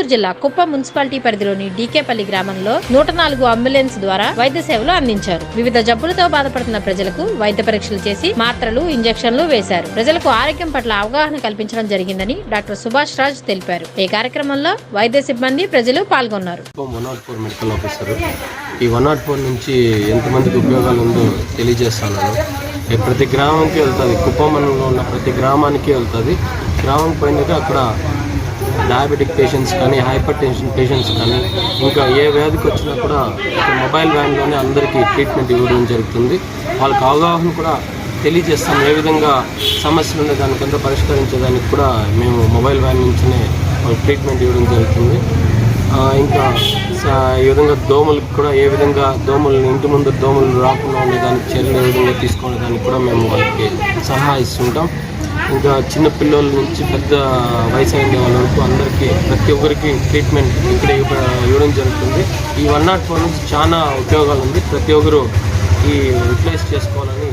గుంటూరు జిల్లా కుప్ప మున్సిపాలిటీ పరిధిలోని డీకేపల్లి గ్రామంలో నూట నాలుగు అంబులెన్స్ ద్వారా వైద్య సేవలు అందించారు. వివిధ జబ్బులతో బాధపడుతున్న ప్రజలకు వైద్య పరీక్షలు చేసి మాత్రలు ఇంజెక్షన్లు వేశారు. ప్రజలకు ఆరోగ్యం పట్ల అవగాహన కల్పించడం జరిగిందని డాక్టర్ సుభాష్ రాజ్ తెలిపారు. ఈ కార్యక్రమంలో వైద్య సిబ్బంది ప్రజలు పాల్గొన్నారు. ఈ వన్ నాట్ ఫోర్ నుంచి ఎంతమందికి ఉపయోగాలు ఉందో తెలియజేస్తాను. ప్రతి గ్రామంకి వెళ్తుంది. కుప్పం ఉన్న ప్రతి గ్రామానికి వెళ్తుంది. గ్రామం పోయినాక అక్కడ డయాబెటిక్ పేషెంట్స్ కానీ హైపర్ టెన్షన్ పేషెంట్స్ కానీ ఇంకా ఏ వ్యాధికి వచ్చినా కూడా మొబైల్ వ్యాన్లోనే అందరికీ ట్రీట్మెంట్ ఇవ్వడం జరుగుతుంది. వాళ్ళకి అవగాహన కూడా తెలియజేస్తాం. ఏ విధంగా సమస్యలు ఉండే దానికంతా పరిష్కరించేదానికి కూడా మేము మొబైల్ వ్యాన్ నుంచినే వాళ్ళకి ట్రీట్మెంట్ ఇవ్వడం జరుగుతుంది. ఇంకా స- ఈ విధంగా దోమలకు కూడా ఏ విధంగా దోమలు ఇంటి ముందు దోమలు రాకుండా ఉండేదానికి చర్యలు ఏ విధంగా తీసుకునేదానికి కూడా మేము వాళ్ళకి సలహా ఇస్తుంటాం ఇంకా చిన్న పిల్లల నుంచి పెద్ద వయసు అయిన వాళ్ళ వరకు అందరికీ ప్రతి ఒక్కరికి ట్రీట్మెంట్ ఇక్కడ ఇవ్వడం జరుగుతుంది. ఈ వన్ నాట్ ఫోర్ నుంచి చాలా ఉపయోగాలు ఉంది. ప్రతి ఒక్కరు ఈ రిప్లేస్ చేసుకోవాలని